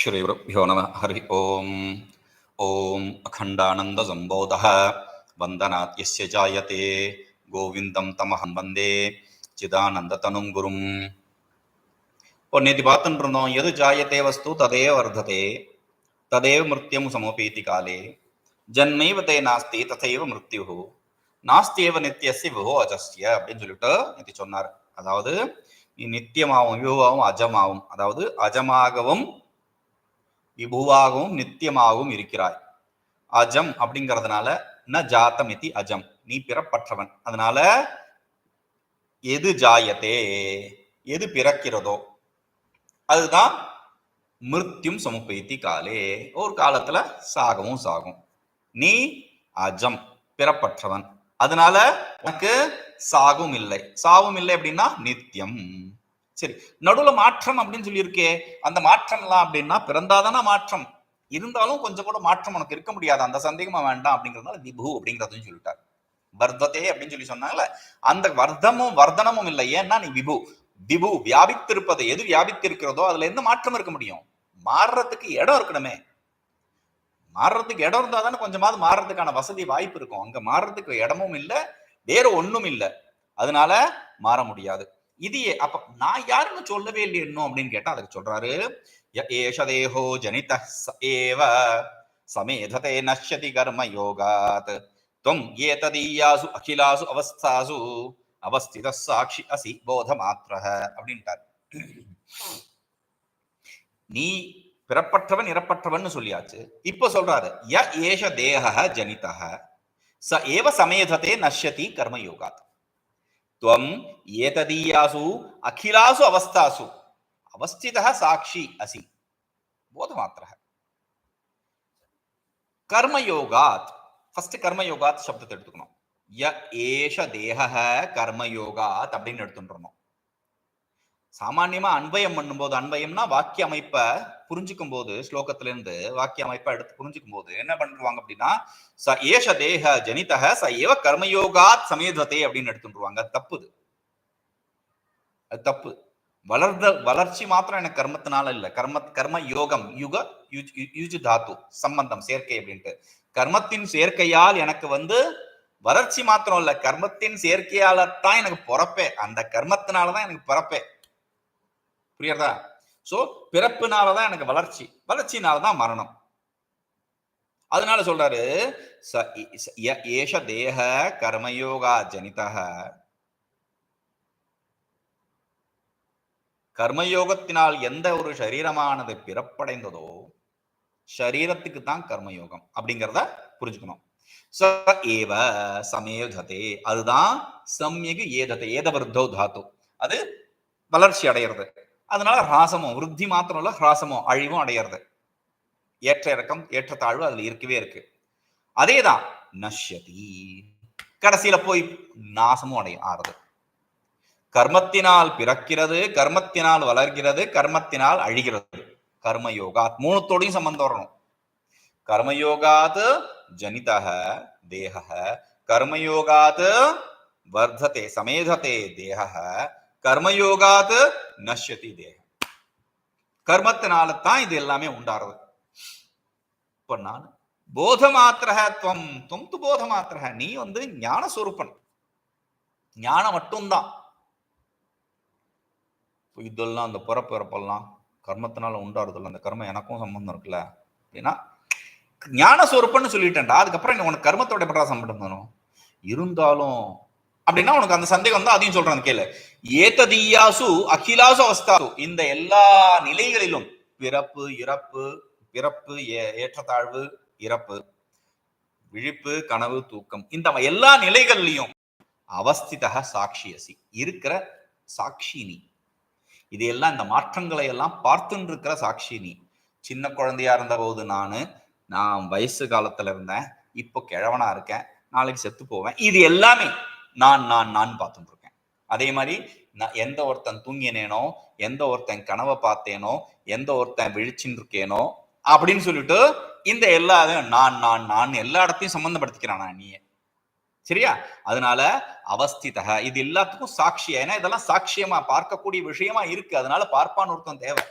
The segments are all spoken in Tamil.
श्रीगुरुभ्यो नमः हरिः ओम् ॐ अखण्डानन्दसम्बोधः वन्दनात् यस्य जायते गोविन्दं तमहं वन्दे चिदानन्दतनुं குரும் இப்போ நேற்று பார்த்துட்டு இருந்தோம் எது ஜாயத்தே வஸ்து ததே வர்த்ததே ததேவ மிருத்யம் சமோபீதி காலே ஜன்மைவ தே நாஸ்தி ததைவ மிருத்யு நாஸ்தியேவ நித்தியஸ்ய விபோ அஜஸ்ய அப்படின்னு சொல்லிட்டு நேற்று சொன்னார் அதாவது நீ நித்தியமாகவும் விபுவாகவும் அஜமாகவும் அதாவது அஜமாகவும் விபுவாகவும் நித்தியமாகவும் இருக்கிறாய். அஜம் அப்படிங்கிறதுனால ந ஜாத்தம் இத்தி அஜம். நீ பிறப்பற்றவன். அதனால எது ஜாயத்தே? எது பிறக்கிறதோ? அதுதான் மிருத்யும் சமுப்பைத்தி காலே. ஒரு காலத்துல சாகவும் சாகும். நீ அஜம் பிறப்பற்றவன். அதனால உனக்கு சாகும் இல்லை. சாவும் இல்லை அப்படின்னா நித்தியம். சரி நடுவுல மாற்றம் அப்படின்னு சொல்லியிருக்கே அந்த மாற்றம்லாம் அப்படின்னா பிறந்தாதானே மாற்றம். இருந்தாலும் கொஞ்சம் கூட மாற்றம் உனக்கு இருக்க முடியாது. அந்த சந்தேகமா வேண்டாம் அப்படிங்கிறதுனால விபு அப்படிங்கிறதையும் சொல்லிட்டார். வர்த்ததே அப்படின்னு சொல்லி சொன்னாங்கல்ல அந்த வர்த்தமும் வர்தனமும் இல்லை. ஏன்னா நீ விபு. விபு வியாபித்திருப்பது எது வியாபித்திருக்கிறதோ அதுல எந்த மாற்றம் இருக்க முடியும். மாறுறதுக்கு இடம் இருக்கணுமே. மாறுறதுக்கு இடம் இருந்தா தானே கொஞ்சமாவது மாறுறதுக்கான வசதி வாய்ப்பு இருக்கும். அங்க மாறுறதுக்கு இடமும் இல்லை வேற ஒண்ணும் இல்லை. அதனால மாற முடியாது. இது அப்ப நான் யாருன்னு சொல்லவே இல்லை இன்னும் அப்படின்னு கேட்டா அதுக்கு சொல்றாரு ய ஏஷதேஹோ ஜனித ஏவ சமேததே நஷ்யதி கர்ம யோகாத். துவம் ஏததீயாசு அகிலாசு அவஸ்தாசு அவஸ்தித சாட்சி அசி போத மாத்திர அப்படின்ட்டார். நீ பிறப்பற்றவன் இறப்பற்றவன் சொல்லியாச்சு. இப்போ சொல்றாரு ய ஏஷ தேக ஜனிதः ச ஏவ சமேததே நஷ்யதி கர்மயோகாத் துவம் ஏததீயாசு அகிலாசு அவஸ்தாசு அவஸ்திதः சாட்சி அசி போதமாத்திரः கர்மயோகாத் ஃபர்ஸ்ட் கர்மயோகாத் சப்தத்தை எடுத்துக்கணும் ய ஏஷ தேக கர்மயோகாத் அப்படின்னு எடுத்துட்டுறணும் சாமான்யமா அன்பயம் பண்ணும்போது அன்பயம்னா வாக்கிய அமைப்பை புரிஞ்சுக்கும் போது ஸ்லோகத்துல இருந்து வாக்கிய அமைப்பை எடுத்து புரிஞ்சுக்கும் போது என்ன பண்ணுவாங்க அப்படின்னா ச ஏஷ தேக ஜனிதக ச ஏவ கர்மயோகாத் சமேததே அப்படின்னு எடுத்துருவாங்க தப்புது. அது தப்பு. வளர்ந்த வளர்ச்சி மாத்திரம் எனக்கு கர்மத்தினால இல்ல. கர்ம கர்ம யோகம் யுக யு- யுஜு தாத்து சம்பந்தம் சேர்க்கை அப்படின்ட்டு. கர்மத்தின் சேர்க்கையால் எனக்கு வந்து வளர்ச்சி மாத்திரம் இல்ல. கர்மத்தின் சேர்க்கையால தான் எனக்கு பிறப்பே. அந்த கர்மத்தினாலதான் எனக்கு பிறப்பே. புரியுறதா பிறப்புனால தான் எனக்கு வளர்ச்சி. வளர்ச்சினாலதான் மரணம். அதனால சொல்றாரு ச ஏஷ தேக கர்மயோகா ஜனிதः கர்மயோகத்தினால் எந்த ஒரு சரீரமானது பிறப்படைந்ததோ சரீரத்துக்கு தான் கர்மயோகம் அப்படிங்கிறத புரிஞ்சுக்கணும். ச ஏவ சமேததே. அதுதான் சம்யகு ஏதத்தை ஏதவர்தோ தாத்து. அது வளர்ச்சி அடையிறது. அதனால ஹ்ராசமும் விருத்தி மாத்திரம் இல்லை ஹ்ராசமும் அழிவும் அடையிறது. ஏற்ற இறக்கம் ஏற்ற தாழ்வு அதுல இருக்கவே இருக்கு. அதேதான் நஷ்யதி. கடைசியில போய் நாசமும் அடைய ஆறுது. கர்மத்தினால் பிறக்கிறது கர்மத்தினால் வளர்கிறது கர்மத்தினால் அழிகிறது. கர்மயோகாத் மூணுத்தோடையும் சம்பந்தம் வரணும். கர்மயோகாத் ஜனிதः தேக கர்மயோகாத் வர்த்ததே சமேததே தேக கர்மயோகாத் நஷ்யதி தேக கர்மத்தினால தான் இது எல்லாமே உண்டாறது. இப்ப நான் போத மாத்திரக துவம் துவம் து போத மாத்திரக நீ வந்து ஞான சொரூப்பன் ஞானம் மட்டும்தான். இதெல்லாம் அந்த பிறப்பு இறப்பெல்லாம் கர்மத்தினால உண்டாருதில்ல அந்த கர்மம் எனக்கும் சம்பந்தம் இருக்குல்ல. அப்படின்னா ஞான சொரூப்பன்னு சொல்லிட்டேன்டா. அதுக்கப்புறம் உனக்கு கர்மத்தோட எப்படா சம்பந்தம் இருந்தாலும் அப்படின்னா உனக்கு அந்த சந்தேகம் தான் அதையும் சொல்றான் கேளு ஏததீயாசு அகிலாசு அவஸ்தாசு இந்த எல்லா நிலைகளிலும் பிறப்பு இறப்பு பிறப்பு ஏ- ஏற்றத்தாழ்வு இறப்பு விழிப்பு கனவு தூக்கம் இந்த எல்லா நிலைகள்லையும் அவஸ்திதக சாட்சியசி. இருக்கிற சாட்சினி இதையெல்லாம் இது எல்லாம் இந்த மாற்றங்களை எல்லாம் பார்த்துன்னு இருக்கிற சாட்சினி சின்ன குழந்தையா இருந்த போது நானு நான் வயசு காலத்துல இருந்தேன் இப்போ கிழவனா இருக்கேன் நாளைக்கு செத்து போவேன். இது எல்லாமே நான் நான் நான் பார்த்துட்டு இருக்கேன் அதே மாதிரி நான் எந்த ஒருத்தன் தூங்கினேனோ எந்த ஒருத்தன் கனவை பார்த்தேனோ எந்த ஒருத்தன் விழிச்சுன்னு இருக்கேனோ அப்படின்னு சொல்லிட்டு இந்த எல்லா நான் நான் நான் எல்லா இடத்தையும் சம்மந்தப்படுத்திக்கிறானா நான் நீயே. சரியா? அதனால அவஸ்திதக இது எல்லாத்துக்கும் சாட்சியா? ஏன்னா இதெல்லாம் சாட்சியமா பார்க்கக்கூடிய விஷயமா இருக்கு. அதனால பார்ப்பான் ஒருத்தன் தேவை.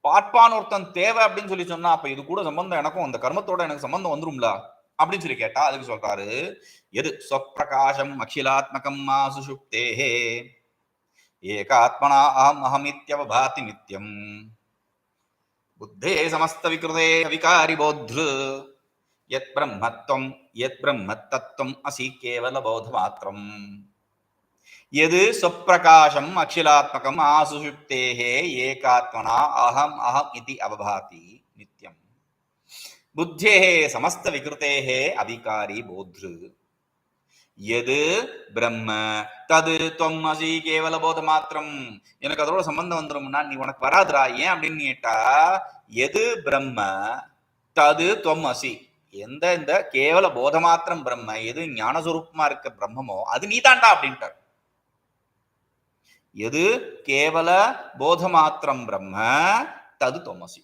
பார்ப்பான் ஒருத்தன் தேவை அப்படின்னு சொல்லி சொன்னா அப்ப இது கூட சம்பந்தம் எனக்கும் அந்த கர்மத்தோட எனக்கு சம்பந்தம் வந்துரும்ல? அப்படின்னு சொல்லி கேட்டா அதுக்கு சொல்றாரு எது? சொப்பிரகாசம் அகிலாத்மகம் மா சுஷுப்தேஹே ஏகாத்மனா அகம் அகமித்யவபாதி நித்யம். புத்தே சமஸ்த விகிருதே விகாரி போத்ரு. யத் பிரம்மத்வம் யத் பிரம்மத்தத்துவம் அசி கேவல போத மாத்திரம் எது? சொப்பிரகாசம் அகிலாத்மகம் ஆசுஷுப்தேஹே ஏகாத்மனா அகம் அகம் இது அவபாதி. புத்தே சமஸ்த விகிருத்தேகே அதிகாரி போத்ரு. எது பிரம்ம? தது தொம் அசி கேவல போத மாத்திரம். எனக்கு அதோட சம்பந்தம் வந்துடும்னா நீ உனக்கு வராதுரா ஏன் அப்படின்னு கேட்டா எது பிரம்ம? தது தொம் அசி. எந்த இந்த கேவல போத மாத்திரம் பிரம்ம? எது ஞானஸ்வரூபமா இருக்க பிரம்மமோ அது நீதான்டா அப்படின்ட்டார். எது கேவல போத மாத்திரம் பிரம்ம? தது தொமசி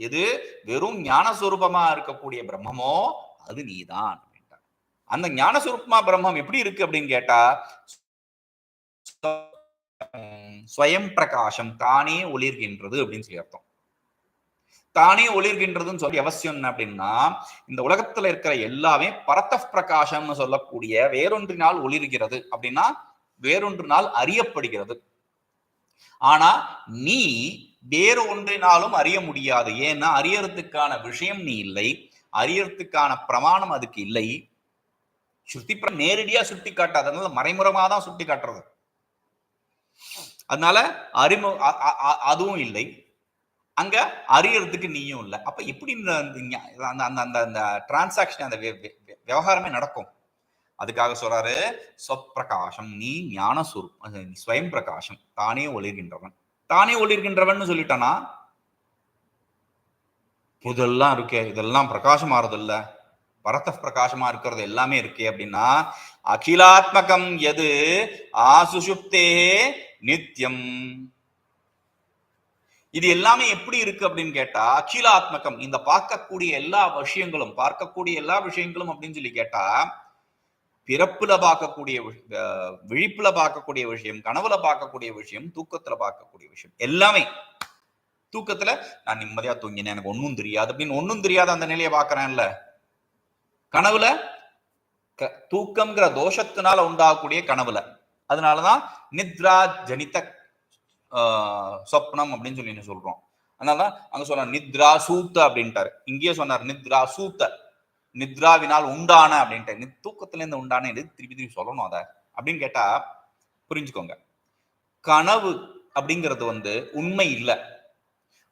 எது? வெறும் ஞானஸ்வரூபமா இருக்கக்கூடிய பிரம்மமோ அது நீதான் அந்த ஞானஸ்வரூபமா பிரம்மம் எப்படி இருக்கு அப்படின்னு கேட்டா ஸ்வயம் பிரகாசம் தானே ஒளிர்கின்றது அப்படின்னு சொல்லி அர்த்தம். தானே ஒளிர்கின்றதுன்னு சொல்லி அவசியம் என்ன அப்படின்னா இந்த உலகத்துல இருக்கிற எல்லாமே பரத்த பிரகாசம்னு சொல்லக்கூடிய வேறொன்றினால் ஒளிர்கிறது அப்படின்னா வேறொன்றினால் அறியப்படுகிறது. ஆனா நீ வேறு ஒன்றினாலும் அறிய முடியாது. ஏன்னா அறியறதுக்கான விஷயம் நீ இல்லை. அறியறதுக்கான பிரமாணம் அதுக்கு இல்லை. சுத்தி நேரடியா சுட்டி காட்டாது. அதனால மறைமுறமா தான் சுட்டி காட்டுறது. அதனால அறிமு அதுவும் இல்லை. அங்க அறியறதுக்கு நீயும் இல்லை. அப்ப எப்படி இந்த அந்த அந்த அந்த அந்த டிரான்சாக்ஷன் அந்த விவகாரமே நடக்கும். அதுக்காக சொல்றாரு சொப்பிரகாசம் நீ ஞான சுரு ஸ்வயம் பிரகாசம் தானே ஒளிர்கின்றவன். தானே ஒளிர்கின்றவன் சொல்லிட்டானா? இதெல்லாம் இருக்கே இதெல்லாம் பிரகாசம் ஆறுது இல்ல பரத்த பிரகாசமா இருக்கிறது எல்லாமே இருக்கே அப்படின்னா அகிலாத்மகம் எது? ஆசுசுப்தே நித்தியம் இது எல்லாமே எப்படி இருக்கு அப்படின்னு கேட்டா அகிலாத்மகம் இந்த பார்க்கக்கூடிய எல்லா விஷயங்களும் பார்க்கக்கூடிய எல்லா விஷயங்களும் அப்படின்னு சொல்லி கேட்டா பிறப்புல பார்க்கக்கூடிய விழிப்புல பார்க்கக்கூடிய விஷயம் கனவுல பார்க்கக்கூடிய விஷயம் தூக்கத்துல பார்க்கக்கூடிய விஷயம். எல்லாமே தூக்கத்துல நான் நிம்மதியா தூங்கினேன் எனக்கு ஒன்னும் தெரியாது அப்படின்னு ஒன்னும் தெரியாத அந்த நிலையை பாக்குறேன்ல கனவுல தூக்கம்ங்கிற தோஷத்தினால உண்டாகக்கூடிய கனவுல. அதனாலதான் நித்ரா ஜனித சொப்னம் அப்படின்னு சொல்லி சொல்றோம். அதனாலதான் அங்க சொன்னார் நித்ரா சூத்த அப்படின்ட்டாரு. இங்கேயே சொன்னார் நித்ரா சூத்த. நித்ராவினால் உண்டான அப்படின்ட்டு தூக்கத்துல இருந்து உண்டான எது? திருப்பி திருப்பி சொல்லணும் அதை. அப்படின்னு கேட்டா புரிஞ்சுக்கோங்க. கனவு அப்படிங்கிறது வந்து உண்மை இல்லை.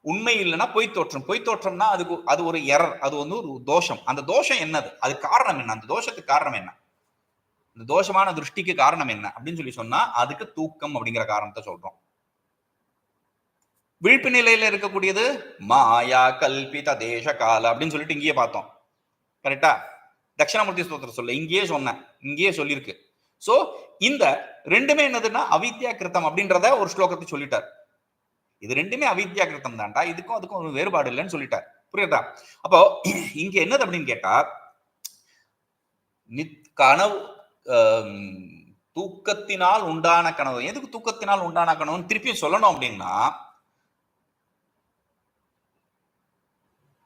உண்மை இல்லைன்னா பொய் தோற்றம். பொய் தோற்றம்னா அதுக்கு அது ஒரு எரர். அது வந்து ஒரு தோஷம். அந்த தோஷம் என்னது? அது காரணம் என்ன? அந்த தோஷத்துக்கு காரணம் என்ன? இந்த தோஷமான திருஷ்டிக்கு காரணம் என்ன? அப்படின்னு சொல்லி சொன்னா அதுக்கு தூக்கம் அப்படிங்கிற காரணத்தை சொல்றோம். விழிப்பு நிலையில இருக்கக்கூடியது மாயா கல்பித தேச கால அப்படின்னு சொல்லிட்டு இங்கேயே பார்த்தோம். கரெக்டா தட்சிணாமூர்த்தி ஸ்தோத்திரம் சொல்ல. இங்கேயே சொன்னேன். இங்கேயே சொல்லியிருக்கு. சோ இந்த ரெண்டுமே என்னதுன்னா அவித்யா கிருத்தம் அப்படின்றத ஒரு ஸ்லோகத்தை சொல்லிட்டார். இது ரெண்டுமே அவித்யா கிருத்தம் தான்டா. இதுக்கும் அதுக்கும் ஒரு வேறுபாடு இல்லைன்னு சொல்லிட்டார். புரியுதா? அப்போ இங்க என்னது அப்படின்னு கேட்டா கனவு தூக்கத்தினால் உண்டான கனவு. எதுக்கு தூக்கத்தினால் உண்டான கனவுன்னு திருப்பியும் சொல்லணும் அப்படின்னா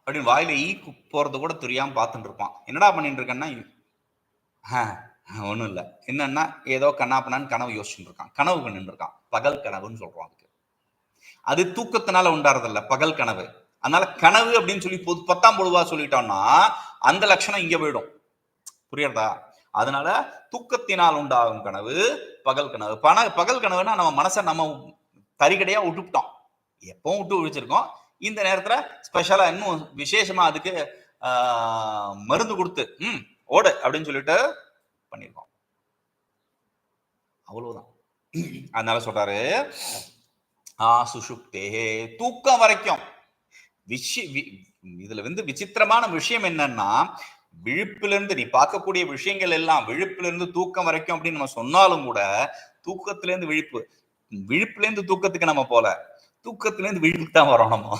அப்படின்னு வாயில ஈ போறது கூட தெரியாம பார்த்துட்டு இருப்பான். என்னடா பண்ணிட்டு இருக்கேன்னா ஒன்றும் இல்லை. என்னன்னா ஏதோ கண்ணாப்பண்ணான்னு கனவு யோசிச்சுட்டு இருக்கான். கனவு பண்ணிட்டு இருக்கான். பகல் கனவுன்னு சொல்றோம் அதுக்கு. அது தூக்கத்தினால உண்டாறதில்ல பகல் கனவு. அதனால கனவு அப்படின்னு சொல்லி பொது பத்தாம் பொழுவா சொல்லிட்டோம்னா அந்த லட்சணம் இங்க போயிடும். புரியுறதா? அதனால தூக்கத்தினால் உண்டாகும் கனவு பகல் கனவு. பண பகல் கனவுனா நம்ம மனசை நம்ம தறிகடையா விட்டுவிட்டோம் எப்பவும் விட்டு விழிச்சிருக்கோம் இந்த நேரத்துல ஸ்பெஷலா இன்னும் விசேஷமா அதுக்கு மருந்து கொடுத்து ம் ஓடு அப்படின்னு சொல்லிட்டு பண்ணிருக்கோம். அவ்வளவுதான். அதனால சொல்றாரு ஆ சுஷுப்தே தூக்கம் வரைக்கும். விஷ இதுல வந்து விசித்திரமான விஷயம் என்னன்னா விழுப்பிலிருந்து நீ பார்க்கக்கூடிய விஷயங்கள் எல்லாம் விழுப்பிலிருந்து தூக்கம் வரைக்கும் அப்படின்னு நம்ம சொன்னாலும் கூட தூக்கத்துல இருந்து விழிப்பு விழிப்புல இருந்து தூக்கத்துக்கு நம்ம போல தூக்கத்திலேருந்து இருந்து தான் வரோம் நம்ம.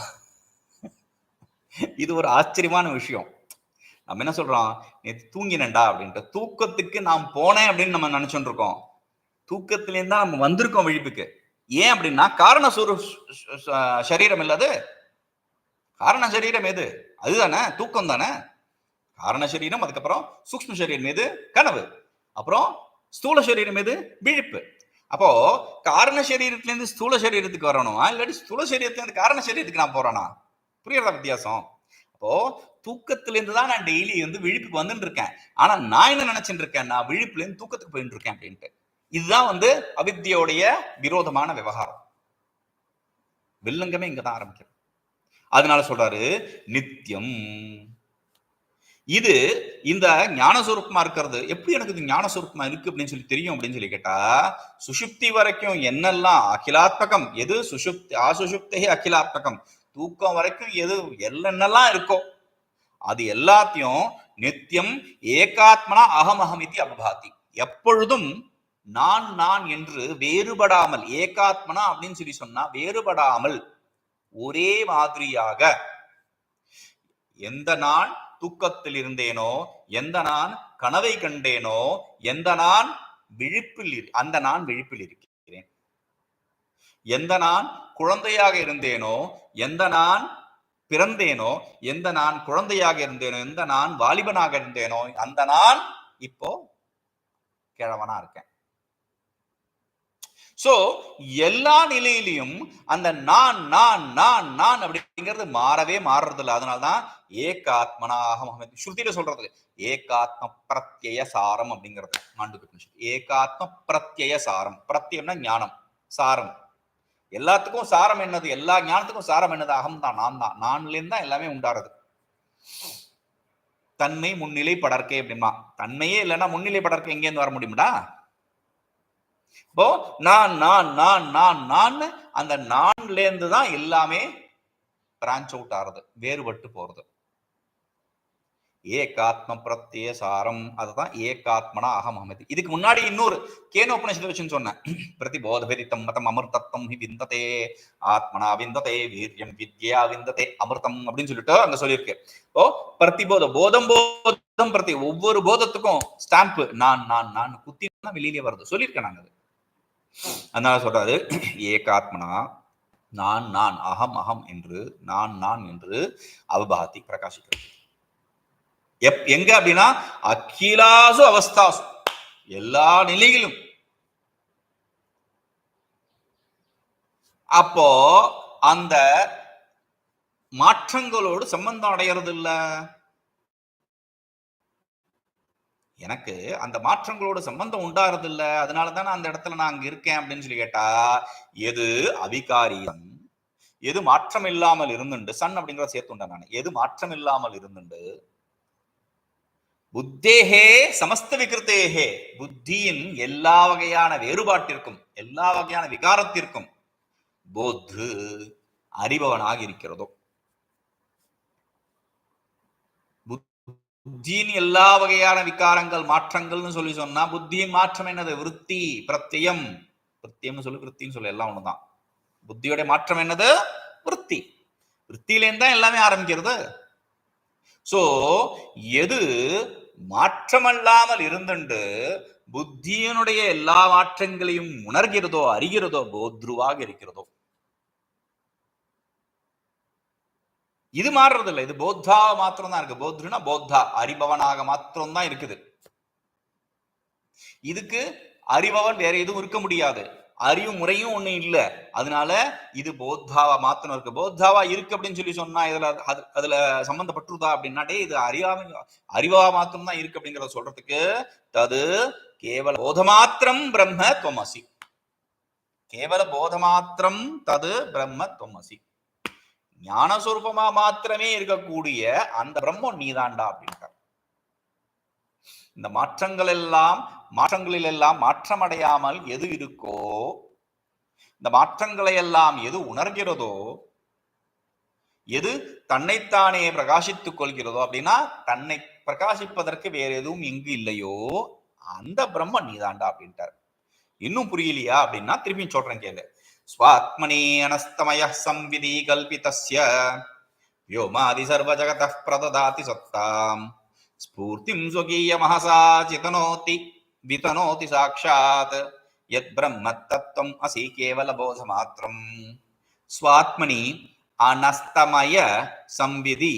இது ஒரு ஆச்சரியமான விஷயம். நம்ம என்ன சொல்றோம்? நேற்று தூங்கினண்டா அப்படின்ட்டு. தூக்கத்துக்கு நாம் போனேன் அப்படின்னு நம்ம நினைச்சுட்டு இருக்கோம் தூக்கத்திலேருந்து தான் நம்ம வந்திருக்கோம் விழிப்புக்கு. ஏன் அப்படின்னா காரண சுரு சரீரம் இல்லாது காரண சரீரம் எது? அதுதானே? தூக்கம் தானே? காரண சரீரம் அதுக்கப்புறம் சூக்ஷ்ம சரீரம் எது? கனவு. அப்புறம் ஸ்தூல சரீரம் எது? விழிப்பு. அப்போ காரண சரீரத்திலேருந்து ஸ்தூல சரீரத்துக்கு வரணும்? இல்லாட்டி ஸ்தூல சரீரத்திலேருந்து காரண சரீரத்துக்கு நான் போறேனா? புரியுறதா வித்தியாசம்? அப்போ தூக்கத்திலேருந்து தான் நான் டெய்லி வந்து விழிப்புக்கு வந்துட்டு இருக்கேன் ஆனா நான் என்ன நினைச்சிட்டு இருக்கேன் நான் விழிப்புலேருந்து தூக்கத்துக்கு போயிட்டு இருக்கேன் அப்படின்ட்டு. இதுதான் வந்து அவித்தியோடைய விரோதமான விவகாரம். வில்லங்கமே இங்கதான் ஆரம்பிக்கிறது அதனால சொல்றாரு நித்தியம் இது இந்த ஞானஸ்வரூபமா இருக்கிறது. எப்படி எனக்கு இது ஞானஸ்வரூபமா இருக்கு அப்படின்னு சொல்லி தெரியும் அப்படின்னு சொல்லி கேட்டா சுஷுப்தி வரைக்கும் என்னெல்லாம் அகிலாத்மகம் எது சுஷுப்தி ஆசுஷுப்தே அகிலாத்மகம். தூக்கம் வரைக்கும் எது என்னென்னலாம் இருக்கோ அது எல்லாத்தையும் நித்தியம் ஏகாத்மனா அகமகம் இது அபபாதி. எப்பொழுதும் நான் நான் என்று வேறுபடாமல் ஏகாத்மனா அப்படின்னு சொல்லி சொன்னா வேறுபடாமல் ஒரே மாதிரியாக எந்த நான் தூக்கத்தில் இருந்தேனோ எந்த நான் கனவை கண்டேனோ? எந்த நான் விழிப்பில் அந்த நான் விழிப்பில் இருக்கிறேன். எந்த நான் குழந்தையாக இருந்தேனோ? எந்த நான் பிறந்தேனோ? எந்த நான் குழந்தையாக இருந்தேனோ? எந்த நான் வாலிபனாக இருந்தேனோ? அந்த நான் இப்போ கிழவனா இருக்கேன். சோ எல்லா நிலையிலையும் அந்த நான் நான் நான் நான் அப்படிங்கிறது மாறவே மாறுறது இல்லை அதனாலதான் ஏகாத்மனாக ஸ்ருதியில சொல்றது. ஏகாத்ம பிரத்யய சாரம் அப்படிங்கிறது. மாண்டு ஏகாத்ம பிரத்யய சாரம். பிரத்யம்னா ஞானம். சாரம். எல்லாத்துக்கும் சாரம் என்னது? எல்லா ஞானத்துக்கும் சாரம் என்னது? அகம் தான் நான் தான். நான்ல இருந்து தான் எல்லாமே உண்டாறது தன்மை முன்னிலை படர்க்கை அப்படிமா தன்மையே இல்லைன்னா முன்னிலை படர்க்கை எங்கேருந்து வர முடியுமாடா? இப்போ நான் நான் நான் நான் நான் அந்த நான்ல இருந்து தான் எல்லாமே பிரான்ச் அவுட் ஆறுது வேறுபட்டு போறது ஏகாத்ம பிரத்ய சாரம். அதுதான் ஏகாத்மனா அகம் அமதி இதுக்கு முன்னாடி இன்னொரு கேன உபநிஷத்தை வச்சுன்னு சொன்னேன். பிரதிபோதபெரித்தம் மதம் அமிர்தத்தம் ஹி விந்ததே. ஆத்மனா விந்ததே வீரியம் வித்யா விந்ததே. அமிர்தம் அப்படின்னு சொல்லிட்டு அங்க சொல்லியிருக்கு. ஓ பிரதிபோத போதம் போதம் பிரதி ஒவ்வொரு போதத்துக்கும் ஸ்டாம்ப் நான் நான் நான் குத்தி தான் வெளியிலே வருது. சொல்லியிருக்கேன் நாங்க அது. அதனால சொல்றாரு ஏகாத்மனா நான் நான் அகம் அகம் என்று நான் நான் என்று அவபாதி பிரகாசிக்கிறது. எப் எங்க அப்படின்னா அகிலாசு அவஸ்தாசு. எல்லா நிலையிலும். அப்போ அந்த மாற்றங்களோடு சம்பந்தம் அடையிறது இல்ல எனக்கு அந்த மாற்றங்களோட சம்பந்தம் உண்டாகிறது இல்ல அதனால தான் அந்த இடத்துல நான் அங்க இருக்கேன் அப்படின்னு சொல்லி கேட்டா எது அவிகாரியம்? எது மாற்றம் இல்லாமல் இருந்துண்டு? சன் அப்படிங்கிறத சேர்த்துண்டேன் நான். எது மாற்றம் இல்லாமல் இருந்துண்டு? புத்தேகே சமஸ்த விகிருத்தேகே புத்தியின் எல்லா வகையான வேறுபாட்டிற்கும் எல்லா வகையான விகாரத்திற்கும் போத்து அறிபவனாக இருக்கிறதோ புத்தியின் எல்லா வகையான விகாரங்கள் மாற்றங்கள்னு சொல்லி சொன்னா புத்தியின் மாற்றம் என்னது? விருத்தி பிரத்தியம். பிரத்தியம்னு சொல்லி விருத்தின்னு சொல்லி எல்லாம் ஒண்ணுதான். புத்தியோட மாற்றம் என்னது? விருத்தி. விருத்தியிலேருந்து தான் எல்லாமே ஆரம்பிக்கிறது. சோ எது மாற்றமல்லாமல் இருந்துண்டு புத்தியினுடைய எல்லா மாற்றங்களையும் உணர்கிறதோ அறிகிறதோ போத்ருவாக இருக்கிறதோ. இது மாறுறது இல்லை இது போத்தா மாத்திரம் தான் இருக்கு. போத்ருனா போத்தா அறிபவனாக மாத்திரம் தான் இருக்குது. இதுக்கு அறிபவன் வேற எதுவும் இருக்க முடியாது. அறிவு முறையும் ஒண்ணு இல்ல. அதனால இது போத்தாவா மாத்தணும் இருக்கு. போத்தாவா இருக்கு அப்படின்னு சொல்லி சொன்னா இதுல அது- அதுல சம்பந்தப்பட்டுருதா அப்படின்னாட்டே இது அறியாம அறிவா மாத்திரம் தான் இருக்கு அப்படிங்கறத சொல்றதுக்கு தது கேவல போதமாத்திரம் பிரம்ம துவமசி கேவல போதமாத்திரம் தது பிரம்ம துவமசி ஞானஸ்வரூபமா மாத்திரமே இருக்கக்கூடிய அந்த பிரம்மம் நீதாண்டா அப்படின்ட்டார். இந்த மாற்றங்கள் எல்லாம் மாற்றங்களில் எல்லாம் மாற்றமடையாமல் எது இருக்கோ இந்த மாற்றங்களை எல்லாம் எது உணர்கிறதோ எது தன்னைத்தானே பிரகாசித்துக் கொள்கிறதோ அப்படின்னா தன்னை பிரகாசிப்பதற்கு வேற எதுவும் எங்கு இல்லையோ அந்த பிரம்ம நீதாண்டா அப்படின்ட்டார் இன்னும் புரியலையா அப்படின்னா திருப்பி சொல்றேன் கேளு ஸ்வாத்மனி அனஸ்தமய சம்விதி கல்பிதஸ்ய व्योमादि सर्वजगतः प्रददाति सत्ताम् స్ఫూర్తిం స్వకీయ మహసా చితనోతి వితనోతి సాక్షాత్. యద్బ్రహ్మతత్వం అసి కేవల బోధ మాత్రం స్వాత్మని అనస్తమయ సంవిధి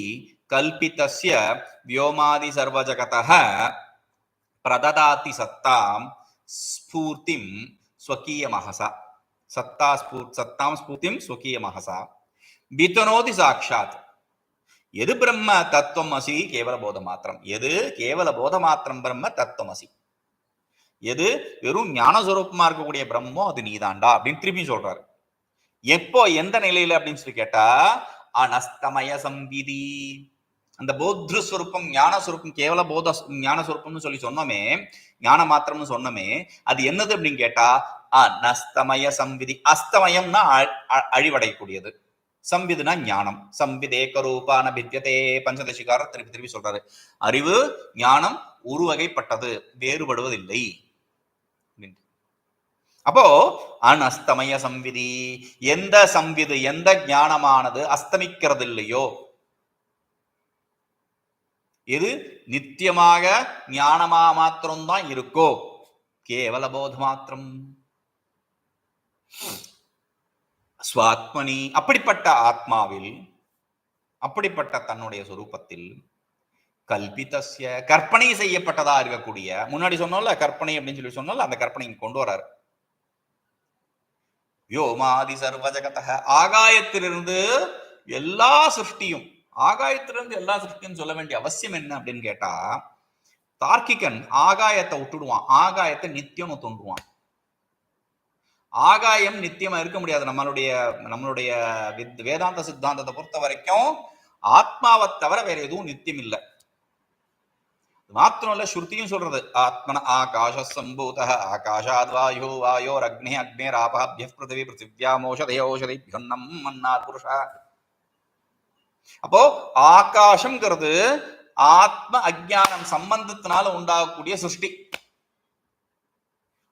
కల్పితస్య వ్యోమాది సర్వజగత ప్రదదాతి సత్తాం స్ఫూర్తిం స్వకీయ మహస సత్తా స్ఫూర్ సత్తాం స్ఫూర్తిం స్వకీయ మహస వితనోతి సాక్షాత్. எது பிரம்ம தத்துவம் அசி கேவல போத மாத்திரம். எது? கேவல போத மாத்திரம் பிரம்ம தத்துவம் அசி எது? வெறும் ஞானஸ்வரூபமா இருக்கக்கூடிய பிரம்மோ அது நீதாண்டா அப்படின்னு திருப்பி சொல்றாரு. எப்போ எந்த நிலையில அப்படின்னு சொல்லி கேட்டா அனஸ்தமய சம்பிதி அந்த போத்ரு ஸ்வரூபம் ஞான ஸ்வரூபம் கேவல போத ஞான ஸ்வரூபம்னு சொல்லி சொன்னோமே ஞான மாத்திரம்னு சொன்னோமே அது என்னது அப்படின்னு கேட்டா அனஸ்தமய சம்பிதி அஸ்தமயம்னா அ- அ- அழிவடையக்கூடியது. சம்விதுனா ஞானம். சம்பிதேக ரூபான பித்தியதே பஞ்சதசிகாரர் திருப்பி திருப்பி சொல்றாரு. அறிவு ஞானம் உருவகைப்பட்டது வேறுபடுவதில்லை. அப்போ அனஸ்தமய சம்விதி எந்த சம்விது எந்த ஞானமானது அஸ்தமிக்கிறது இல்லையோ இது நித்தியமாக ஞானமா மாத்திரம்தான் இருக்கோ கேவல போத மாத்திரம். ஸ்வாத்மனி அப்படிப்பட்ட ஆத்மாவில் அப்படிப்பட்ட தன்னுடைய சொரூபத்தில் கல்பித்தசிய கற்பனை செய்யப்பட்டதா இருக்கக்கூடிய முன்னாடி சொன்னோம்ல கற்பனை அப்படின்னு சொல்லி சொன்னோம்ல அந்த கற்பனை கொண்டு வராரு. யோமாதி சர்வஜகதக ஆகாயத்திலிருந்து எல்லா சிருஷ்டியும் ஆகாயத்திலிருந்து எல்லா சிருஷ்டியும் சொல்ல வேண்டிய அவசியம் என்ன அப்படின்னு கேட்டா தார்க்கிகன் ஆகாயத்தை விட்டுடுவான் ஆகாயத்தை நித்தியம்னு தோன்றுவான். ஆகாயம் நித்தியமா இருக்க முடியாது. நம்மளுடைய நம்மளுடைய வித்- வேதாந்த சித்தாந்தத்தை பொறுத்த வரைக்கும் ஆத்மாவை தவிர வேற எதுவும் நித்தியம் இல்லை. மாத்திரம் இல்ல ஸ்ருதியும் சொல்றது. ஆத்மன ஆகாஷ சம்பூத ஆகாஷாத் வாயு வாயோர் அக்னி அக்னேர் ஆபாபிய பிருத்திவி பிருத்திவியாமோஷதே ஓஷதிபியொன்னம் மன்னா புருஷா. அப்போ ஆகாசம்ங்கிறது ஆத்ம அஜானம் சம்பந்தத்தினால உண்டாகக்கூடிய சிருஷ்டி.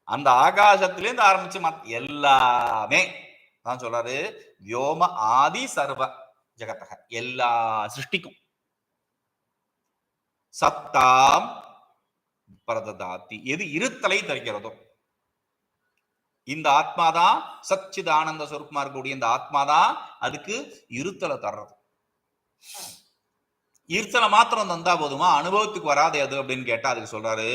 அந்த ஆகாசத்திலேருந்து ஆரம்பிச்சு மத் எல்லாமே. தான் சொல்றாரு வியோம ஆதி சர்வ ஜெகத்தக. எல்லா சிருஷ்டிக்கும். சத்தாம் பிரததாத்தி. எது இருத்தலை தருகிறதோ. இந்த ஆத்மாதான் சச்சிதானந்த ஆனந்த சொருப்பமா இருக்கக்கூடிய இந்த ஆத்மாதான் அதுக்கு இருத்தலை தர்றது. ஈர்த்தலை மாத்திரம் தந்தா போதுமா? அனுபவத்துக்கு வராது அது அப்படின்னு கேட்டா அதுக்கு சொல்றாரு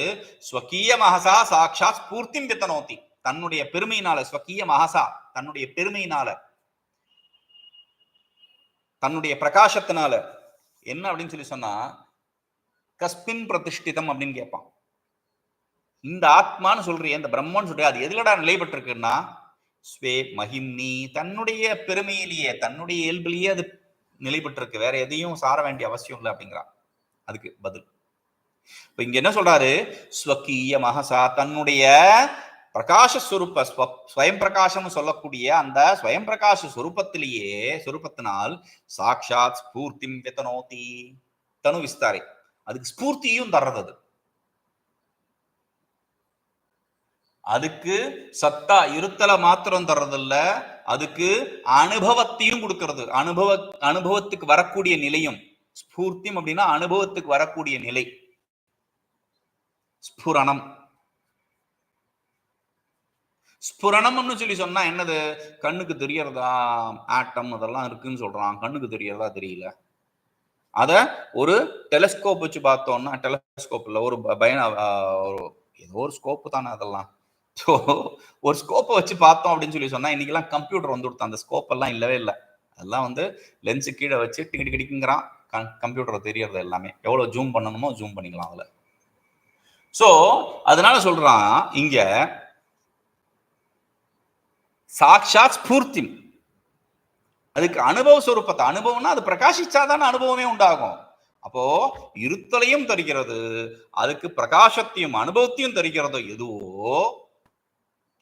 ஸ்வகீய மகசா சாட்சா ஸ்பூர்த்தி வித்தனோத்தி தன்னுடைய பெருமையினால ஸ்வகீய மகசா தன்னுடைய பெருமையினால தன்னுடைய பிரகாசத்தினால என்ன அப்படின்னு சொல்லி சொன்னா கஸ்பின் பிரதிஷ்டிதம் அப்படின்னு கேட்பான். இந்த ஆத்மான்னு சொல்றிய இந்த பிரம்மன் சொல்றிய அது எதுலடா நிலைபெற்றிருக்குன்னா ஸ்வே மகிம்னி தன்னுடைய பெருமையிலேயே தன்னுடைய இயல்பிலேயே அது நிலை பெற்றிருக்கு. வேற எதையும் சார வேண்டிய அவசியம் இல்லை அப்படிங்கிறா. அதுக்கு பதில். இப்ப இங்க என்ன சொல்றாரு? ஸ்வக்கீய மகசா தன்னுடைய பிரகாச ஸ்வரூப ஸ்வயம் பிரகாசம்னு சொல்லக்கூடிய அந்த ஸ்வயம் பிரகாஷ சுரூபத்திலேயே சுரூபத்தினால் சாட்சாத் ஸ்பூர்த்தி வித்தனோதி தனு விஸ்தாரி. அதுக்கு ஸ்பூர்த்தியும் தர்றது அது. அதுக்கு சத்தா இருத்தலை மாத்திரம் தர்றதில்ல. அதுக்கு அனுபவத்தையும் கொடுக்கறது. அனுபவ அனுபவத்துக்கு வரக்கூடிய நிலையும் ஸ்பூர்த்தியும் அப்படின்னா அனுபவத்துக்கு வரக்கூடிய நிலை. ஸ்புரணம். ஸ்புரணம்னு சொல்லி சொன்னா என்னது? கண்ணுக்கு தெரியறதா ஆட்டம் அதெல்லாம் இருக்குன்னு சொல்றான். கண்ணுக்கு தெரியறதா தெரியல. அத ஒரு டெலஸ்கோப் வச்சு பார்த்தோம்னா டெலஸ்கோப் இல்ல ஒரு ப- பயண ஏதோ ஒரு ஸ்கோப் தானே அதெல்லாம். ஸோ ஒரு ஸ்கோப்பை வச்சு பார்த்தோம் அப்படின்னு சொல்லி சொன்னால் இன்றைக்கெல்லாம் கம்ப்யூட்டர் வந்து கொடுத்த அந்த ஸ்கோப் எல்லாம் இல்லவே இல்லை. அதெல்லாம் வந்து லென்ஸு கீழே வச்சு டிக்கி டிக்கிங்கிறான். கம்ப்யூட்டர் தெரியறது எல்லாமே. எவ்வளோ ஜூம் பண்ணணுமோ ஜூம் பண்ணிக்கலாம் அதில். ஸோ அதனால சொல்கிறான் இங்கே சாக்ஷாத் ஸ்பூர்த்தி அதுக்கு அனுபவ சுரூபத்தை அனுபவம்னா அது பிரகாசிச்சாதான அனுபவமே உண்டாகும். அப்போ இருத்தலையும் தருகிறது அதுக்கு பிரகாசத்தையும் அனுபவத்தையும் தருகிறதோ எதுவோ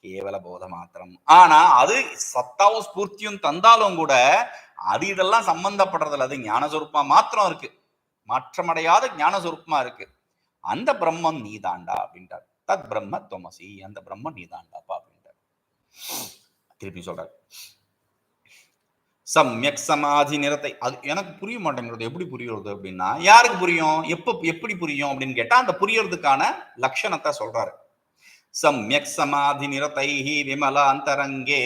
கேவல போத மாத்திரம். ஆனா அது சத்தாவும் ஸ்பூர்த்தியும் தந்தாலும் கூட அது இதெல்லாம் சம்பந்தப்படுறதுல அது ஞானஸ்வரூபமா மாத்திரம் இருக்கு. மாற்றமடையாத ஞானஸ்வரூபமா இருக்கு. அந்த பிரம்மம் நீதாண்டா அப்படின்றார். தத் பிரம்ம தொமசி அந்த பிரம்மம் நீதாண்டாப்பா அப்படின்றார். திருப்பி சொல்றாரு. சம்யக் சமாதி நிறத்தை அது எனக்கு புரிய மாட்டேங்கிறது எப்படி புரியுறது அப்படின்னா யாருக்கு புரியும்? எப்ப எப்படி புரியும் அப்படின்னு கேட்டா அந்த புரியறதுக்கான லட்சணத்தை சொல்றாரு. சம்யக் சமாதி நிறதைஹி விமல அந்தரங்கே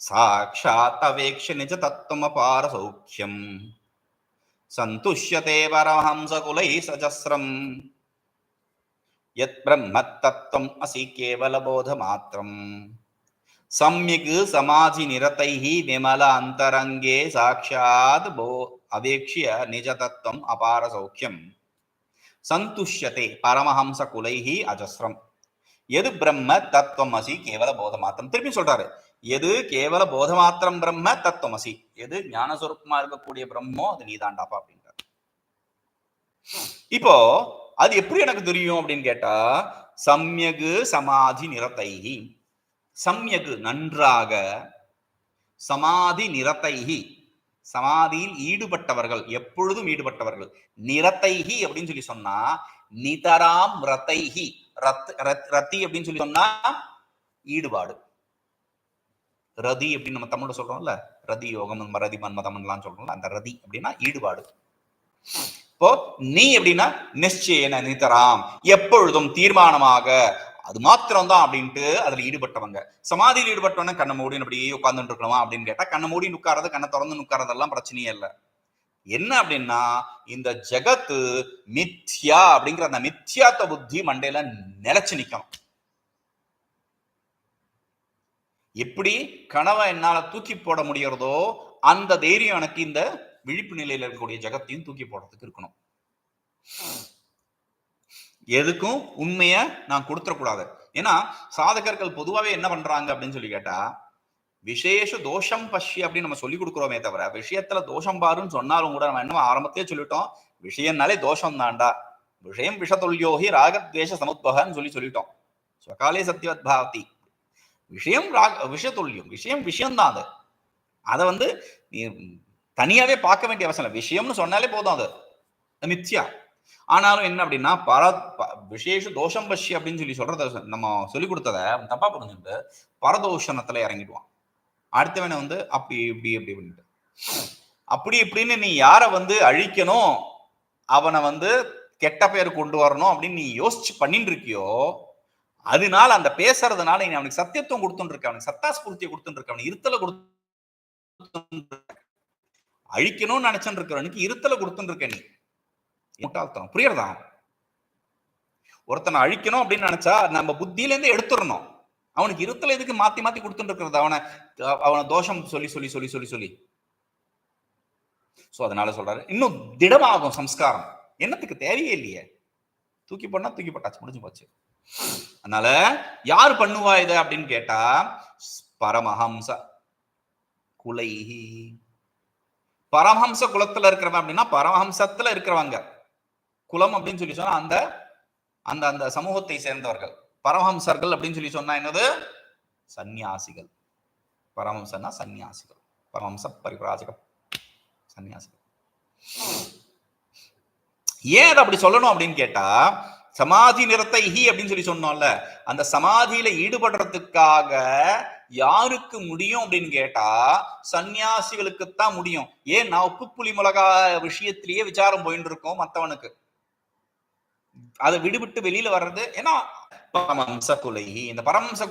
சாட்சாத் அவேக்ஷ நிஜ தத்துவமபார சௌக்கியம் சந்துஷ்யதே பரமஹம்சகுலை சஜஸ்ரம் யத் பிரம்ம தத்துவம் அசி கேவல போத மாத்திரம் சம்யக் சமாதி நிரதைஹி விமல அந்தரங்கே சாட்சாத் போ சந்துஷ்யத்தை பரமஹம்ச குலைஹி அஜஸ்ரம். எது பிரம்ம தத்துவம் அசி கேவல போத மாத்திரம் திருப்பி சொல்றாரு எது கேவல போத மாத்திரம் பிரம்ம தத்துவம் அசி எது ஞானஸ்வரூபமா இருக்கக்கூடிய பிரம்மோ அது நீதாண்டாப்பா அப்படின்றார். இப்போ அது எப்படி எனக்கு தெரியும் அப்படின்னு கேட்டா சம்யகு சமாதி நிரதைஹி சம்யகு நன்றாக சமாதி நிரதைஹி சமாதியில் ஈடுபட்டவர்கள் எப்பொழுதும் ஈடுபட்டவர்கள். நிரத்தைகி அப்படின்னு சொல்லி சொன்னா நிதராம் ரத்தைகி ரத் ரத்தி அப்படின்னு சொல்லி சொன்னா ஈடுபாடு. ரதி அப்படின்னு நம்ம தமிழ்ல சொல்றோம்ல ரதி யோகம் ரதி மன்மதம்லாம் சொல்றோம்ல அந்த ரதி அப்படின்னா ஈடுபாடு. இப்போ நீ எப்படின்னா நிச்சயன நிதராம். எப்பொழுதும் தீர்மானமாக அது மாத்திரம்தான் அப்படின்ட்டு அதுல ஈடுபட்டவங்க. சமாதியில் ஈடுபட்டவன கண்ணை மூடி அப்படியே உட்கார்ந்துட்டு இருக்கணுமா அப்படின்னு கேட்டா கண்ணை மூடி உட்கார்றது கண்ணை திறந்து உட்கார்றதெல்லாம் பிரச்சனையே இல்லை. என்ன அப்படின்னா இந்த ஜெகத்து மித்யா அப்படிங்கிற அந்த மித்யாத்த புத்தி மண்டையில நிலைச்சு நிக்கணும். எப்படி கனவை என்னால தூக்கி போட முடியறதோ அந்த தைரியம் எனக்கு இந்த விழிப்பு நிலையில இருக்கக்கூடிய ஜெகத்தையும் தூக்கி போடுறதுக்கு இருக்கணும். எதுக்கும் உண்மைய நான் கொடுத்துடக்கூடாது ஏன்னா சாதகர்கள் பொதுவாகவே என்ன பண்றாங்க அப்படின்னு சொல்லி கேட்டா விசேஷ தோஷம் பஷி அப்படின்னு நம்ம சொல்லி கொடுக்குறோமே தவிர விஷயத்துல தோஷம் பாருன்னு சொன்னாலும் கூட நம்ம என்ன ஆரம்பத்தையே சொல்லிட்டோம் விஷயம்னாலே தோஷம் தாண்டா. விஷயம் விஷதொல்யோகி ராகத்வேஷ சமுத்பகன்னு சொல்லி சொல்லிட்டோம். ஸ்வகாலே சத்யவத் பாவதி. விஷயம் ராக விஷத்துல்யம் விஷயம் விஷயம்தான் அது. அதை வந்து நீ தனியாவே பார்க்க வேண்டிய அவசியம் இல்லை. விஷயம்னு சொன்னாலே போதும் அது. அது மித்யா. ஆனாலும் என்ன அப்படின்னா பர விசேஷ தோஷம் பஷி அப்படின்னு சொல்லி சொல்றத நம்ம சொல்லி கொடுத்தத அவன் தப்பா புரிஞ்சுட்டு பரதோஷணத்துல இறங்கிடுவான். அடுத்தவனை வந்து அப்படி இப்படி அப்படி அப்படின்ட்டு அப்படி இப்படின்னு நீ யாரை வந்து அழிக்கணும் அவனை வந்து கெட்ட பேர் கொண்டு வரணும் அப்படின்னு நீ யோசிச்சு பண்ணிட்டு இருக்கியோ அதனால அந்த பேசுறதுனால நீ அவனுக்கு சத்தியத்துவம் கொடுத்துட்டு இருக்க அவனுக்கு சத்தாஸ்பூர்த்தியை கொடுத்துட்டு இருக்க அவனுக்கு இருத்தலை கொடுத்து அழிக்கணும்னு நினைச்சுட்டு இருக்கிறவனுக்கு இருத்தலை கொடுத்துட்டு இருக்க நீ. முட்டாள்தனம் புரியுறதா ஒருத்தனை அழிக்கணும் அப்படின்னு நினைச்சா நம்ம புத்தியில இருந்து எடுத்துடணும். அவனுக்கு இருத்தல எதுக்கு மாத்தி மாத்தி கொடுத்துட்டு இருக்கிறது அவனை அவனை தோஷம் சொல்லி சொல்லி சொல்லி சொல்லி சொல்லி. சோ அதனால சொல்றாரு இன்னும் திடமாகும் சம்ஸ்காரம். என்னத்துக்கு? தேவையே இல்லையே. தூக்கி போட்டா தூக்கி போட்டாச்சு முடிஞ்சு போச்சு. அதனால யார் பண்ணுவா இதை? அப்படின்னு கேட்டா பரமஹம்ச குலைஹி. பரமஹம்ச குலத்துல இருக்கிறவன் அப்படின்னா பரமஹம்சத்துல இருக்கிறவங்க. குலம் அப்படின்னு சொல்லி சொன்னா அந்த அந்த அந்த சமூகத்தை சேர்ந்தவர்கள். பரமஹம்சர்கள் அப்படின்னு சொல்லி சொன்னா என்னது? சந்நியாசிகள். பரமஹம்சன்னா சந்நியாசிகள். பரமஹம்ச பரிபிராஜக சந்நியாசிகள். ஏன் அதை அப்படி சொல்லணும் அப்படின்னு கேட்டா சமாதி நிறத்தை ஹி அப்படின்னு சொல்லி சொன்னோம்ல அந்த சமாதியில ஈடுபடுறதுக்காக யாருக்கு முடியும் அப்படின்னு கேட்டா சன்னியாசிகளுக்குத்தான் முடியும். ஏன்? நான் உப்பு புளி மிளகா விஷயத்திலேயே விசாரம் போயிட்டு இருக்கோம் மற்றவனுக்கு அதை விடுவிட்டு வெளியில வர்றது ஏன்னா பரமம்ச குலை இந்த பரமம்ச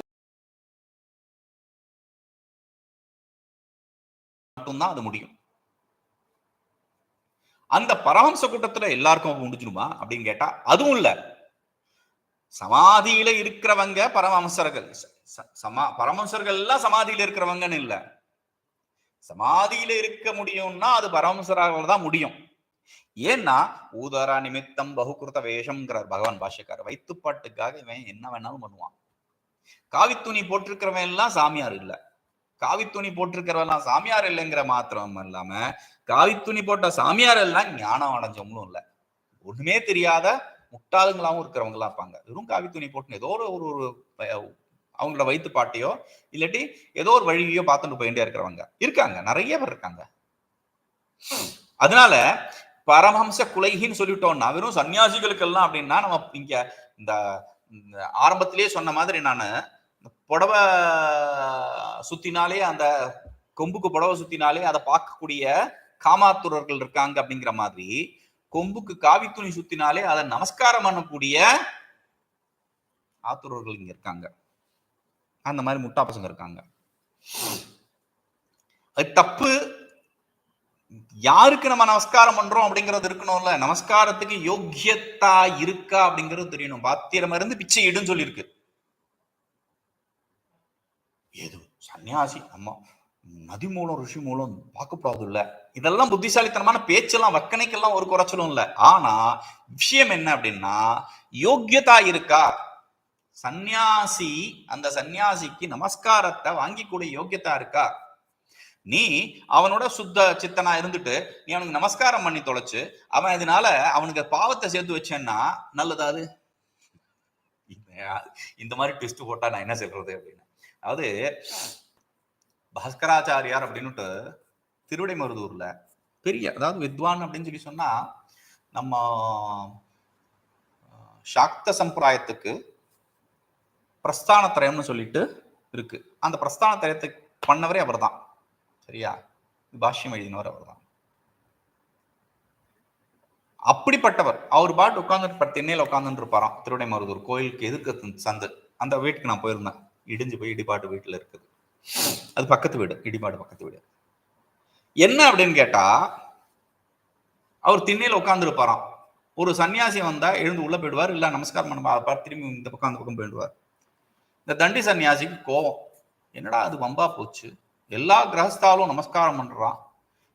மட்டும்தான் அது முடியும். அந்த பரமம்ச கூட்டத்துல எல்லாருக்கும் முடிஞ்சிருமா அப்படின்னு கேட்டா அதுவும் இல்ல. சமாதியில இருக்கிறவங்க பரமஹம்சர்கள். ச- சமா பரமம்சர்கள் எல்லாம் சமாதியில இருக்கிறவங்கன்னு இல்ல. சமாதியில இருக்க முடியும்னா அது பரமஹம்சராக தான் முடியும். ஏன்னா ஊதாரா நிமித்தம் பகுகிருத வேஷம்ங்கிறார் பகவான் பாஷக்கார் வைத்துப்பாட்டுக்காக இவன் என்ன வேணாலும் பண்ணுவான். காவித்துணி போட்டிருக்கிறவன் எல்லாம் சாமியார் இல்ல. காவித்துணி போட்டிருக்கிறவெல்லாம் சாமியார் இல்லைங்கிற மாத்திரம் இல்லாம காவித்துணி போட்ட சாமியார் எல்லாம் ஞானம் அடைஞ்சவங்களும் இல்ல. ஒண்ணுமே தெரியாத முட்டாளுங்களாவும் இருக்கிறவங்களா இருப்பாங்க. வெறும் காவித்துணி போட்டு ஏதோ ஒரு ஒரு ஒரு ப- அவங்களோட பாட்டையோ இல்லாட்டி ஏதோ ஒரு வழியோ பார்த்துட்டு போயிட்டே இருக்கிறவங்க. இருக்காங்க. நிறைய பேர் இருக்காங்க. அதனால பரமஹம்ச குலைகின்னு சொல்லிட்டோம்னா வெறும் சன்னியாசிகளுக்கெல்லாம் அப்படின்னா நம்ம இங்க இந்த ஆரம்பத்திலே சொன்ன மாதிரி நான் புடவை சுத்தினாலே அந்த கொம்புக்கு புடவை சுத்தினாலே அதை பார்க்கக்கூடிய காமாத்துரர்கள் இருக்காங்க அப்படிங்கிற மாதிரி கொம்புக்கு காவி துணி சுத்தினாலே அதை நமஸ்காரம் பண்ணக்கூடிய ஆத்துரர்கள் இங்க இருக்காங்க. அந்த மாதிரி முட்டா பசங்க இருக்காங்க. அது தப்பு யாருக்கு நம்ம நமஸ்காரம் பண்றோம் அப்படிங்கிறது இருக்கணும்ல? நமஸ்காரத்துக்கு யோக்கியத்தா இருக்கா அப்படிங்கிறது தெரியணும். பாத்திரம் இருந்து பிச்சை இடுன்னு சொல்லியிருக்கு. ஏது? சன்னியாசி நம்ம நதி மூலம் ருஷி மூலம் பார்க்கக்கூடாது இல்ல. இதெல்லாம் புத்திசாலித்தனமான பேச்செல்லாம் வக்கனைக்கெல்லாம் ஒரு குறைச்சலும் இல்ல. ஆனா விஷயம் என்ன அப்படின்னா யோக்கியதா இருக்கா? சந்நியாசி அந்த சந்நியாசிக்கு நமஸ்காரத்தை வாங்கிக்கூடிய யோக்கியதா இருக்கா? நீ அவனோட சுத்த சித்தனா இருந்துட்டு நீ அவனுக்கு நமஸ்காரம் பண்ணி தொலைச்சு அவன் இதனால அவனுக்கு பாவத்தை சேர்த்து வச்சேன்னா நல்லதாது இந்த மாதிரி ட்விஸ்ட் போட்டா நான் என்ன சொல்றது அப்படின்னு. அதாவது பாஸ்கராச்சாரியார் அப்படின்னுட்டு திருவிடைமருதூர்ல பெரிய அதாவது வித்வான் அப்படின்னு சொல்லி சொன்னா நம்ம சாக்த சம்பிரதாயத்துக்கு பிரஸ்தானத்திரயம்னு சொல்லிட்டு இருக்கு. அந்த பிரஸ்தான திரயத்தை பண்ணவரே அவர் தான் சரியா? பாஷ்யம் எழுதினவர் அவர் தான் அப்படிப்பட்டவர் அவர் பாட்டு உட்காந்துட்டு திண்ணையில உட்காந்துட்டு இருப்பாராம். திருவிடைமருதூர் கோயிலுக்கு எதுக்கு சந்து. அந்த வீட்டுக்கு நான் போயிருந்தேன். இடிஞ்சு போய் இடிபாட்டு வீட்டுல இருக்குது. அது பக்கத்து வீடு இடிபாடு பக்கத்து வீடு. என்ன அப்படின்னு கேட்டா அவர் திண்ணையில உட்கார்ந்து இருப்பாராம். ஒரு சன்னியாசி வந்தா எழுந்து உள்ள போயிடுவார் இல்ல நமஸ்காரம் பண்ண திரும்பி இந்த பக்கம் அந்த பக்கம் போயிடுவார். இந்த தண்டி சன்னியாசிக்கு கோவம். என்னடா அது வம்பா போச்சு? எல்லா கிரகஸ்தாலும் நமஸ்காரம் பண்றான்.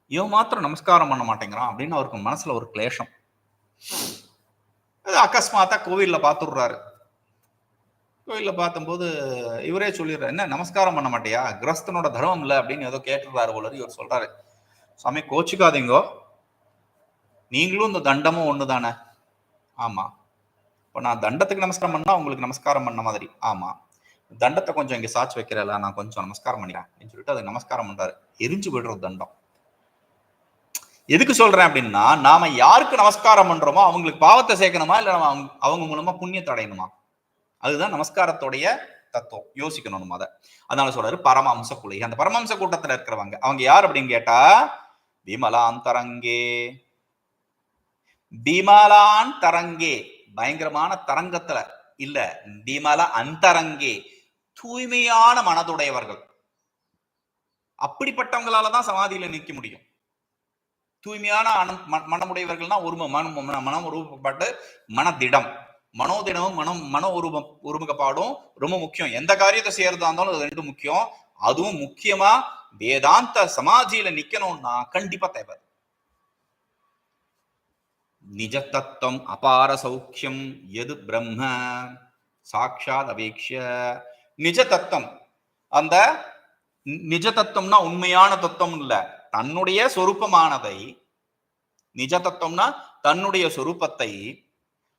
இவன் மாத்திரம் நமஸ்காரம் பண்ண மாட்டேங்கிறான் அப்படின்னு அவருக்கு மனசுல ஒரு கிளேஷம். அது அக்கஸ்மாத்தா கோவிலில் பார்த்துடுறாரு கோயிலில் பார்த்தம்போது இவரே சொல்லிடுறாரு என்ன நமஸ்காரம் பண்ண மாட்டியா? கிரஸ்தனோட தர்மம் இல்லை அப்படின்னு ஏதோ கேட்டுடுறாரு போல இவர் சொல்றாரு. சாமி கோச்சிக்காதீங்கோ. நீங்களும் இந்த தண்டமும் ஒன்று தானே ஆமாம் இப்போ நான் தண்டத்துக்கு நமஸ்காரம் பண்ணால் உங்களுக்கு நமஸ்காரம் பண்ண மாதிரி. ஆமாம் தண்டத்தை கொஞ்சம் இங்க சாட்சி வைக்கிறல நான் கொஞ்சம் நமஸ்காரம் பண்ணிக்கிறேன் அப்படின்னு சொல்லிட்டு அதுக்கு நமஸ்காரம் பண்றாரு. எரிஞ்சு போய்டுற தண்டம். எதுக்கு சொல்றேன் அப்படின்னா நாம யாருக்கு நமஸ்காரம் பண்றோமோ அவங்களுக்கு பாவத்தை சேர்க்கணுமா இல்ல நம்ம அவங்க மூலமா புண்ணியத்தை அடையணுமா? அதுதான் நமஸ்காரத்துடைய தத்துவம். யோசிக்கணும் நம்ம அதை. அதனால சொல்றாரு பரமஹம்ச குலை. அந்த பரமஹம்ச கூட்டத்துல இருக்கிறவங்க அவங்க யார் அப்படின்னு கேட்டா விமலாந்தரங்கே பிமலான் தரங்கே. பயங்கரமான தரங்கத்துல இல்ல பிமல அந்தரங்கே தூய்மையான மனதுடையவர்கள். அப்படிப்பட்டவங்களாலதான் சமாதியில நிற்க முடியும். தூய்மையான மனமுடையவர்கள்னா ஒரு மனம் மனம் உருவப்பட்டு மனதிடம் மனோதிடமும் மனம் மன உருவம் உருமுகப்பாடும் ரொம்ப முக்கியம். எந்த காரியத்தை செய்யறதா இருந்தாலும் அது ரெண்டு முக்கியம். அதுவும் முக்கியமா வேதாந்த சமாஜியில நிக்கணும்னா கண்டிப்பா தேவை. நிஜ தத்துவம் அபார சௌக்கியம் எது பிரம்ம? சாட்சாத் அபேக்ஷ நிஜ தத்துவம் அந்த நிஜ தத்துவம்னா உண்மையான தத்துவம் இல்ல. தன்னுடைய சொரூபமானதை நிஜ தத்துவம்னா தன்னுடைய சொரூபத்தை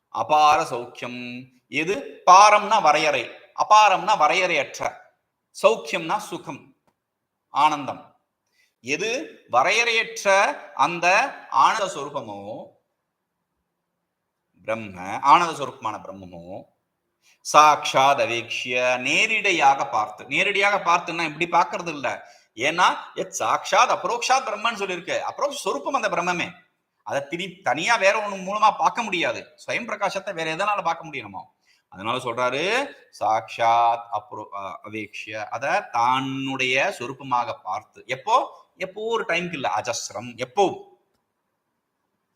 அபார சௌக்கியம். எது? பாரம்னா வரையறை. அபாரம்னா வரையறையற்ற. சௌக்கியம்னா சுகம் ஆனந்தம். எது? வரையறையற்ற அந்த ஆனந்த சொரூபமோ பிரம்ம ஆனந்த சொரூபமான பிரம்மமோ சாட்சாத் அவேக்ஷிய நேரிடையாக பார்த்து நேரடியாக பார்த்துன்னா இப்படி பாக்குறது இல்ல. ஏன்னா சாட்சாத் அப்ரோக்ஷாத் பிரம்மன்னு சொல்லியிருக்கு. அப்ரோக்ஷ சொரூபம் அந்த பிரம்மமே. அதை திரி தனியா வேற ஒண்ணு மூலமா பார்க்க முடியாது. ஸ்வயம் பிரகாசத்தை வேற எதனால பார்க்க முடியணுமோ. அதனால சொல்றாரு சாட்சாத் அப்ரோ அவேக்ஷிய. அத தன்னுடைய சொருப்பமாக பார்த்து எப்போ? எப்போ ஒரு டைம்க்கு இல்ல. அஜஸ்ரம். எப்போ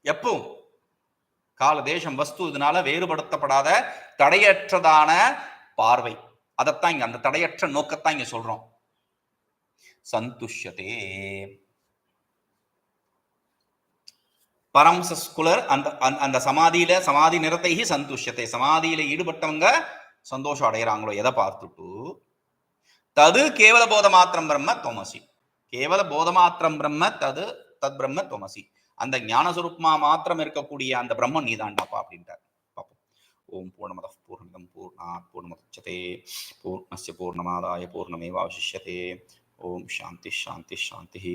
எப்போ கால தேசம் வஸ்து இதனால வேறுபடுத்தப்படாத தடையற்றதான பார்வை. அதைத்தான் இங்க அந்த தடையற்ற நோக்கத்தான் இங்க சொல்றோம். சந்துஷ்யதே. பரம்சஸ்குலர் அந்த அந்த சமாதியில சமாதி நிறத்தை சந்துஷ்யத்தை சமாதியில ஈடுபட்டவங்க சந்தோஷம் அடைகிறாங்களோ எதை பார்த்துட்டு? தது கேவல போத மாத்திரம் பிரம்ம தோமசி. கேவல போத மாத்திரம் பிரம்ம தது தத் பிரம்ம தோமசி. அந்த ஞானஸ்வரூபமா மாத்திரம் இருக்கக்கூடிய அந்த பிரம்மன் நீதாண்டாப்பா அப்படின்றார் ஓம் பூர்ணமத பூர்ணமிதம் பூர்ணா பூர்ணமுதச்சதே பூர்ணஸ்ய பூர்ணமாதாய பூர்ணமேவாவசிஷ்யதே. ஓம் சாந்தி சாந்தி சாந்தி.